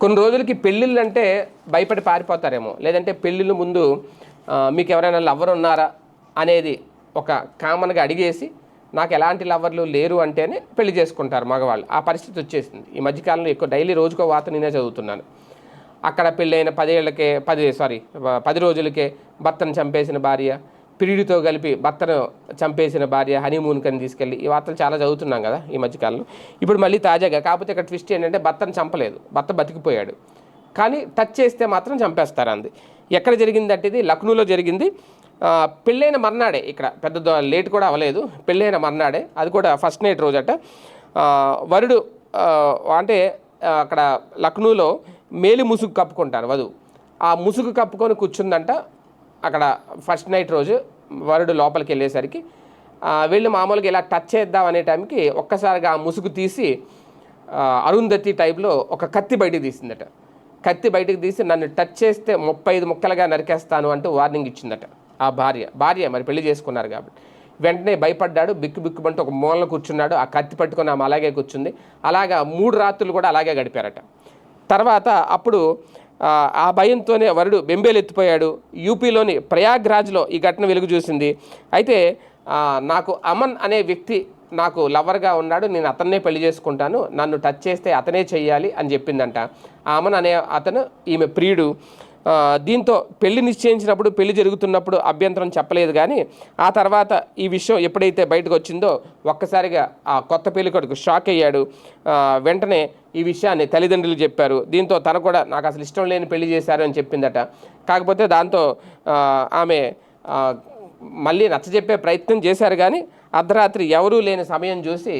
కొన్ని రోజులకి పెళ్ళిళ్ళు అంటే భయపడి పారిపోతారేమో. లేదంటే పెళ్ళిళ్ళ ముందు మీకు ఎవరైనా లవ్వర్ ఉన్నారా అనేది ఒక కామన్గా అడిగేసి నాకు ఎలాంటి లవర్లు లేరు అంటేనే పెళ్ళి చేసుకుంటారు మగవాళ్ళు. ఆ పరిస్థితి వచ్చేసింది. ఈ మధ్యకాలంలో ఎక్కువ డైలీ రోజుకో వాత నేనే చదువుతున్నాను. అక్కడ పెళ్ళైన పదేళ్ళకే పది సారీ పది రోజులకే భర్తను చంపేసిన భార్య పిరిడితో కలిపి భర్తను చంపేసిన భార్య హనీమూన్ కని తీసుకెళ్ళి ఈ వార్తలు చాలా చదువుతున్నాం కదా ఈ మధ్యకాలంలో. ఇప్పుడు మళ్ళీ తాజాగా కాకపోతే ఇక్కడ ట్విస్ట్ ఏంటంటే భర్తను చంపలేదు. భర్త బతికిపోయాడు. కానీ టచ్ చేస్తే మాత్రం చంపేస్తారు అంది ఎక్కడ జరిగిందంటే ఇది? లక్నోలో జరిగింది. పెళ్ళైన మర్నాడే ఇక్కడ. పెద్ద లేట్ కూడా అవ్వలేదు. పెళ్ళైన మర్నాడే. అది కూడా ఫస్ట్ నైట్ రోజట. వరుడు అంటే అక్కడ లక్నోలో మేలి ముసుగు కప్పుకుంటారు వధువు. ఆ ముసుగు కప్పుకొని కూర్చుందంట అక్కడ ఫస్ట్ నైట్ రోజు వరుడు లోపలికి వెళ్ళేసరికి వీళ్ళు మామూలుగా ఇలా టచ్ చేద్దాం అనే టైంకి ఒక్కసారిగా ఆ ముసుగు తీసి అరుంధతి టైప్లో ఒక కత్తి బయటికి తీసిందట. కత్తి బయటికి తీసి నన్ను టచ్ చేస్తే ముప్పై ఐదు ముక్కలుగా నరికేస్తాను అంటూ వార్నింగ్ ఇచ్చిందట ఆ భార్య. భార్య మరి పెళ్ళి చేసుకున్నారు కాబట్టి. వెంటనే భయపడ్డాడు బిక్కు బిక్కుమంటూ ఒక మూలన కూర్చున్నాడు ఆ కత్తి పట్టుకొని ఆమె అలాగే కూర్చుంది. అలాగా మూడు రాత్రులు కూడా అలాగే గడిపారట. తర్వాత అప్పుడు ఆ, భయంతోనే వరుడు బెంబేలెత్తిపోయాడు. యూపీలోని ప్రయాగ్రాజ్లో ఈ ఘటన వెలుగు చూసింది అయితే నాకు అమన్ అనే వ్యక్తి నాకు లవర్గా ఉన్నాడు. నేను అతన్నే పెళ్ళి చేసుకుంటాను. నన్ను టచ్ చేస్తే అతనే చెయ్యాలి అని చెప్పిందంట. ఆ అమన్ అనే అతను ఈమె ప్రియుడు. దీంతో పెళ్ళి నిశ్చయించినప్పుడు పెళ్ళి జరుగుతున్నప్పుడు అభ్యంతరం చెప్పలేదు కానీ ఆ తర్వాత ఈ విషయం ఎప్పుడైతే బయటకు వచ్చిందో ఒక్కసారిగా ఆ కొత్త పెళ్ళి కొడుకు షాక్ అయ్యాడు. వెంటనే ఈ విషయాన్ని తల్లిదండ్రులు చెప్పారు. దీంతో తన కూడా నాకు అసలు ఇష్టం లేని పెళ్ళి చేశారు అని చెప్పిందట. కాకపోతే దాంతో ఆమె మళ్ళీ నచ్చజెప్పే ప్రయత్నం చేశారు కానీ అర్ధరాత్రి ఎవరూ లేని సమయం చూసి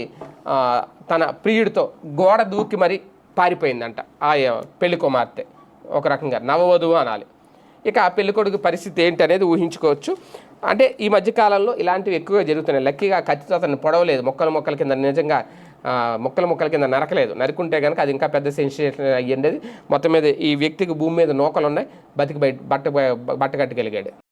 తన ప్రియుడితో గోడ దూకి మరి పారిపోయిందంట ఆ పెళ్ళి కుమార్తె. ఒక రకంగా నవవధువు అనాలి. ఇక ఆ పెళ్ళికొడుకు పరిస్థితి ఏంటి అనేది ఊహించుకోవచ్చు. అంటే ఈ మధ్యకాలంలో ఇలాంటివి ఎక్కువగా జరుగుతున్నాయి. లక్కీగా ఖచ్చితంగా అతను పొడవలేదు. మొక్కల మొక్కల కింద నిజంగా మొక్కల మొక్కల కింద నరకలేదు. నరుకుంటే కనుక అది ఇంకా పెద్ద సెన్సేషన్ అయ్యిండేది మొత్తం మీద ఈ వ్యక్తికి భూమి మీద నూకలు ఉన్నాయి బతికి బయట బట్ట బట్ట కట్టగలిగాడు.